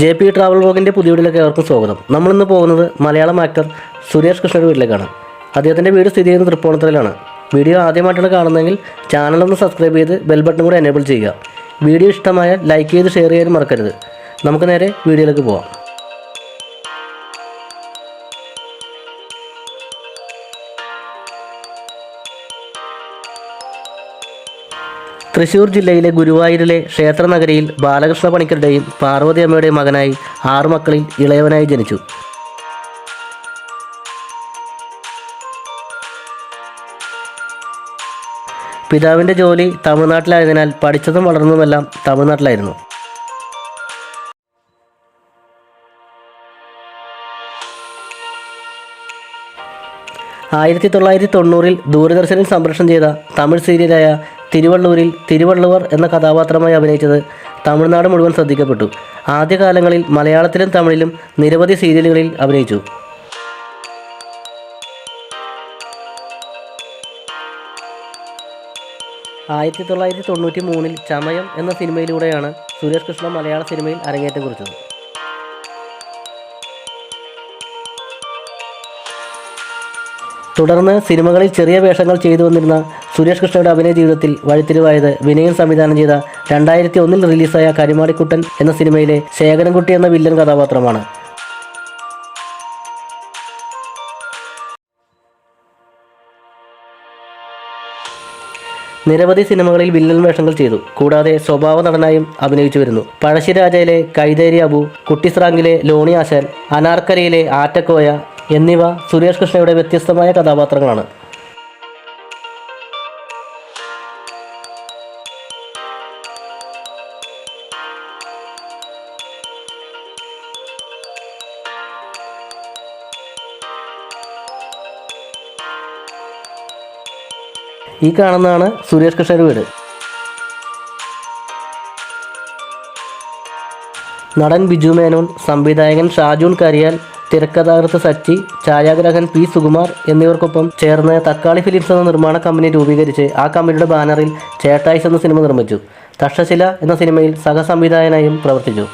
J P travel വ്ലോഗിന്റെ പുതിയ വീട്ടിലേക്ക് ഏവർക്കും സ്വാഗതം. നമ്മളിന്ന് പോകുന്നത് മലയാളം ആക്ടർ സുരേഷ് കൃഷ്ണയുടെ വീട്ടിലേക്കാണ്. അദ്ദേഹത്തിന്റെ വീട് സ്ഥിതി ചെയ്യുന്നത് തൃപ്പൂണിത്തറയിലാണ്. വീഡിയോ ആദ്യമായിട്ടാണ് കാണുന്നതെങ്കിൽ ചാനലൊന്ന് സബ്സ്ക്രൈബ് ചെയ്ത് ബെൽ ബട്ടൺ കൂടെ എനേബിൾ ചെയ്യുക. വീഡിയോ ഇഷ്ടമായ ലൈക്ക് ചെയ്ത് ഷെയർ ചെയ്യാനും മറക്കരുത്. നമുക്ക് നേരെ വീഡിയോയിലേക്ക് പോവാം. തൃശൂർ ജില്ലയിലെ ഗുരുവായൂരിലെ ക്ഷേത്രനഗരിയിൽ ബാലകൃഷ്ണ പണിക്കരുടെയും പാർവതി അമ്മയുടെയും മകനായി ആറു മക്കളിൽ ഇളയവനായി ജനിച്ചു. പിതാവിന്റെ ജോലി തമിഴ്നാട്ടിലായതിനാൽ പഠിച്ചതും വളർന്നതുമെല്ലാം തമിഴ്നാട്ടിലായിരുന്നു. ആയിരത്തി തൊള്ളായിരത്തി തൊണ്ണൂറിൽ ദൂരദർശനിൽ സംപ്രേഷണം ചെയ്ത തമിഴ് സീരിയലായ തിരുവള്ളൂരിൽ തിരുവള്ളുവർ എന്ന കഥാപാത്രമായി അഭിനയിച്ചത് തമിഴ്നാട് മുഴുവൻ ശ്രദ്ധിക്കപ്പെട്ടു. ആദ്യകാലങ്ങളിൽ മലയാളത്തിലും തമിഴിലും നിരവധി സീരിയലുകളിൽ അഭിനയിച്ചു. ആയിരത്തി തൊള്ളായിരത്തി തൊണ്ണൂറ്റി മൂന്നിൽ ചമയം എന്ന സിനിമയിലൂടെയാണ് സുരേഷ് കൃഷ്ണ മലയാള സിനിമയിൽ അരങ്ങേറ്റം കുറിച്ചത്. തുടർന്ന് സിനിമകളിൽ ചെറിയ വേഷങ്ങൾ ചെയ്തു വന്നിരുന്ന സുരേഷ് കൃഷ്ണയുടെ അഭിനയ ജീവിതത്തിൽ വഴിത്തിരിവായത് വിനയൻ സംവിധാനം ചെയ്ത രണ്ടായിരത്തി ഒന്നിൽ റിലീസായ കരിമാടിക്കുട്ടൻ എന്ന സിനിമയിലെ ശേഖരൻകുട്ടി എന്ന വില്ലൻ കഥാപാത്രമാണ്. നിരവധി സിനിമകളിൽ വില്ലൻ വേഷങ്ങൾ ചെയ്തു. കൂടാതെ സ്വഭാവ നടനായും അഭിനയിച്ചു വരുന്നു. പഴശ്ശിരാജയിലെ കൈതേരി അബു കുട്ടിസ്രാങ്കിലെ ലോണി ആശാൻ അനാർക്കരയിലെ ആറ്റക്കോയ എന്നിവ സുരേഷ് കൃഷ്ണയുടെ വ്യത്യസ്തമായ കഥാപാത്രങ്ങളാണ്. ഈ കാണുന്നതാണ് സുരേഷ് കൃഷ്ണർ വീട്. നടൻ ബിജു മേനോൻ സംവിധായകൻ ഷാജൂൺ കരിയാൽ തിരക്കഥാകൃത്ത് സച്ചി ഛായാഗ്രഹൻ പി സുകുമാർ എന്നിവർക്കൊപ്പം ചേർന്ന് തക്കാളി ഫിലിംസ് എന്ന നിർമ്മാണ കമ്പനി രൂപീകരിച്ച് ആ കമ്പനിയുടെ ബാനറിൽ ചേട്ടായിസ് എന്ന സിനിമ നിർമ്മിച്ചു. തക്ഷശില എന്ന സിനിമയിൽ സഹസംവിധായകനായും പ്രവർത്തിച്ചു.